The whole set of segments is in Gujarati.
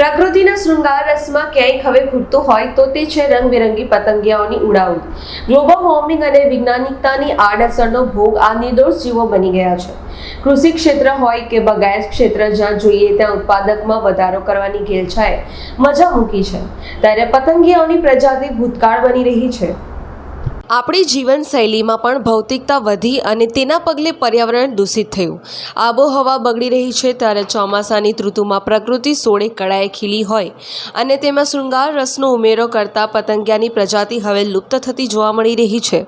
પ્રકૃતિના શૃંગાર રસમાં ક્યાંક હવે ખૂટતું હોય તો તે છે રંગબેરંગી પતંગિયાઓની ઉડાઉડ. ગ્લોબલ વોર્મિંગ અને વૈજ્ઞાનિકતાની આડઅસરનો ભોગ આ નિર્દોષ જીવો બની ગયા છે. કૃષિ ક્ષેત્ર હોય કે બગાયત ક્ષેત્ર જ્યાં જોઈએ ત્યાં ઉત્પાદકમાં વધારો કરવાની ઘેલછાએ મજા મૂકી છે. ત્યારે પતંગિયાઓની પ્રજાતિ ભૂતકાળ બની રહી છે. આપણી જીવનશૈલીમાં પણ ભૌતિકતા વધી અને તેના પગલે પર્યાવરણ દૂષિત થયું. આબોહવા બગડી રહી છે ત્યારે ચોમાસાની ઋતુમાં પ્રકૃતિ સોળે કળાએ ખીલી હોય અને તેમાં શૃંગાર રસનો ઉમેરો કરતા પતંગિયાની પ્રજાતિ હવે લુપ્ત થતી જોવા મળી રહી છે.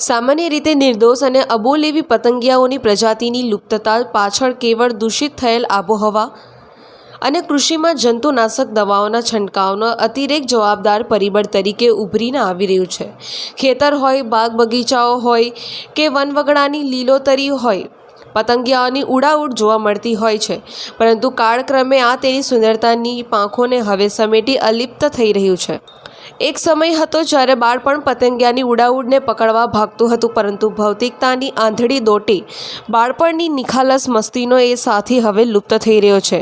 સામાન્ય રીતે નિર્દોષ અને અબોલ એવી પતંગિયાઓની પ્રજાતિની લુપ્તતા પાછળ કેવળ દૂષિત થયેલ આબોહવા અને કૃષિમાં જંતુનાશક દવાઓના છંટકાવનો અતિરેક જવાબદાર પરિબળ તરીકે ઉભરીને આવી રહ્યું છે. ખેતર હોય બાગ બગીચાઓ હોય કે વનવગડાની લીલોતરી હોય, પતંગિયાઓની ઉડાઉડ જોવા મળતી હોય છે. પરંતુ કાળક્રમે આ તેની સુંદરતાની પાંખોને હવે સમેટી અલિપ્ત થઈ રહ્યું છે. એક સમય હતો જ્યારે બાળપણ પતંગિયાની ઉડાઉડને પકડવા ભાગતું હતું, પરંતુ ભૌતિકતાની આંધળી દોટી બાળપણની નિખાલસ મસ્તીનો એ સાથી હવે લુપ્ત થઈ રહ્યો છે.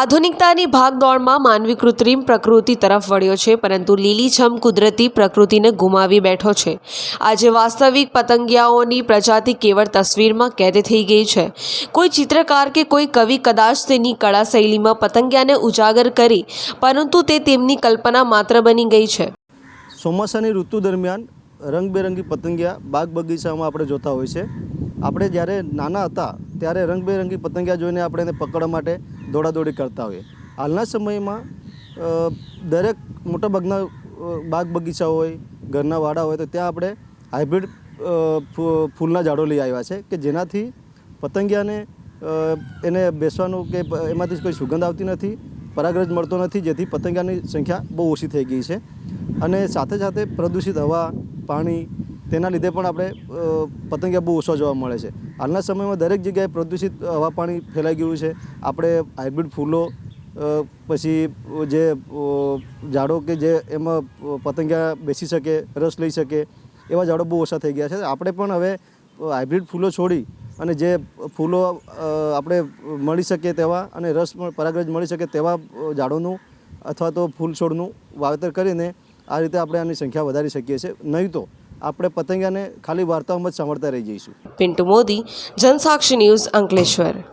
આધુનિકતાની ભાગદોડમાં માનવી કૃત્રિમ પ્રકૃતિ તરફ વળ્યો છે, પરંતુ લીલીછમ કુદરતી પ્રકૃતિને ગુમાવી બેઠો છે. આજે વાસ્તવિક પતંગિયાઓની પ્રજાતિ કેવળ તસવીરમાં કેદ થઈ ગઈ છે. કોઈ ચિત્રકાર કે કોઈ કવિ કદાચ તેની કળા શૈલીમાં પતંગિયાને ઉજાગર કરી, પરંતુ તે તેમની કલ્પના માત્ર બની ગઈ છે. ચોમાસાની ઋતુ દરમિયાન રંગબેરંગી પતંગિયા બાગ બગીચામાં આપણે જોતા હોય છે. આપણે જ્યારે નાના હતા ત્યારે રંગબેરંગી પતંગિયા જોઈને આપણે એને પકડવા માટે દોડાદોડી કરતા હોઈએ. હાલના સમયમાં દરેક મોટાભાગના બાગ બગીચા હોય, ઘરના વાડા હોય તો ત્યાં આપણે હાઇબ્રિડ ફૂલના ઝાડો લઈ આવ્યા છે કે જેનાથી પતંગિયાને એને બેસવાનું કે એમાંથી કોઈ સુગંધ આવતી નથી. પરાગરજ મળતો નથી, જેથી પતંગિયાની સંખ્યા બહુ ઓછી થઈ ગઈ છે. અને સાથે સાથે પ્રદૂષિત હવા, પાણી, તેના લીધે પણ આપણે પતંગિયા બહુ ઓછા જોવા મળે છે. હાલના સમયમાં દરેક જગ્યાએ પ્રદૂષિત હવા પાણી ફેલાઈ ગયું છે. આપણે હાઇબ્રિડ ફૂલો પછી જે ઝાડો કે જે એમાં પતંગિયા બેસી શકે, રસ લઈ શકે, એવા ઝાડો બહુ ઓછા થઈ ગયા છે. આપણે પણ હવે હાઇબ્રિડ ફૂલો છોડી અને જે ફૂલો આપણે મળી શકે તેવા અને રસ પરાગરજ મળી શકે તેવા ઝાડોનું અથવા તો ફૂલ છોડનું વાવેતર કરીને આ રીતે આપણે આની સંખ્યા વધારી શકીએ છીએ. નહીં તો આપણે પતંગિયાને ખાલી વાર્તાઓમાં જ સાંભળતા રહી જઈશું. પિન્ટુ મોદી, જનસાક્ષી ન્યૂઝ અંકલેશ્વર.